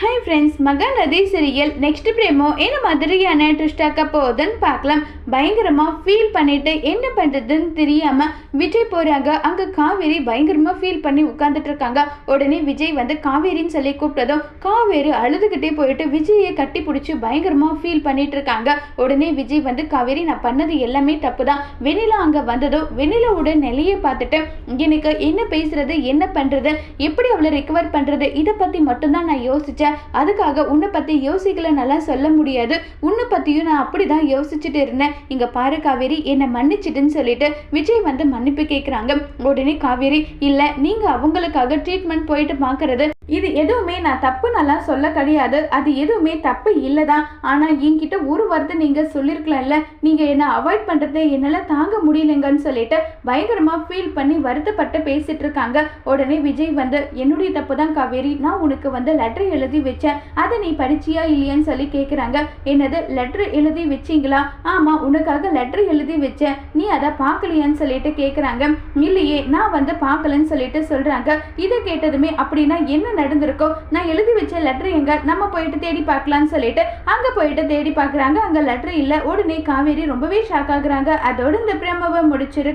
Hi friends Mahanadi serial next promo என்ன மாதிரியான ட்விஸ்டாக்க போகுதுன்னு பார்க்கலாம். பயங்கரமாக ஃபீல் பண்ணிட்டு என்ன பண்ணுறதுன்னு தெரியாமல் விஜய் போகிறாங்க அங்கே காவேரி பயங்கரமாக ஃபீல் பண்ணி உட்காந்துட்டு இருக்காங்க. உடனே விஜய் வந்து காவேரின்னு சொல்லி கூப்பிட்டதும் காவேரி அழுதுகிட்டே போயிட்டு விஜயை கட்டி பிடிச்சி பயங்கரமாக ஃபீல் பண்ணிட்டு இருக்காங்க. உடனே விஜய் வந்து காவேரி நான் பண்ணது எல்லாமே தப்பு தான் வெண்ணிலா அங்கே வந்ததும் வெண்ணிலாவோட நிலையை பார்த்துட்டு எனக்கு என்ன பேசுறது என்ன பண்ணுறது எப்படி அவளை ரெக்கவர் பண்ணுறது இதை பற்றி மட்டும்தான் நான் யோசித்தேன் அதுக்காக உன்னை பற்றி நல்லா சொல்ல முடியாது. உன்னை பற்றியும் நான் அப்படி தான் யோசிச்சுட்டு இருந்தேன். இங்கே பாரு காவேரி என்னை மன்னிச்சிட்டுன்னு சொல்லிட்டு விஜய் வந்து மன்னிப்பு கேட்குறாங்க உடனே காவேரி இல்லை நீங்கள் அவங்களுக்காக ட்ரீட்மெண்ட் போயிட்டு பாக்குறது இது எதுவுமே நான் தப்பு நல்லா சொல்ல கிடையாது. அது எதுவுமே தப்பு இல்லை தான் ஆனால் என்கிட்ட ஒரு வார்த்தை நீங்கள் சொல்லியிருக்கலாம்ல நீங்கள் என்னை அவாய்ட் பண்ணுறதை என்னால் தாங்க முடியலைங்கன்னு சொல்லிட்டு பயங்கரமாக ஃபீல் பண்ணி வருத்தப்பட்டு பேசிட்டு இருக்காங்க. உடனே விஜய் வந்து என்னுடைய தப்பு தான் காவேரி. நான் உனக்கு வந்து லெட்டர் எழுதி வச்சேன். அதை நீ படிச்சியா இல்லையான்னு சொல்லி கேட்குறாங்க என்னது லெட்டர் எழுதி வச்சிங்களா? ஆமாம் உனக்காக லெட்டர் எழுதி வச்சேன். நீ அதை பார்க்கலையான்னு சொல்லிட்டு கேட்குறாங்க இல்லையே நான் வந்து பார்க்கலன்னு சொல்லிட்டு சொல்கிறாங்க இதை கேட்டதுமே அப்படின்னா என்ன நடந்திருக்கோ? நான் எழுதி வச்ச லெட்டர் எங்க? நம்ம போயிட்டு தேடி பார்க்கலாம்னு சொல்லிட்டு அங்க போயிட்டு தேடி பார்க்குறாங்க. அங்க லெட்டர் இல்லை. உடனே காவேரி ரொம்பவே ஷாக் ஆகுறாங்க. அதோட இந்த பிரம்மவை முடிச்சிருக்கு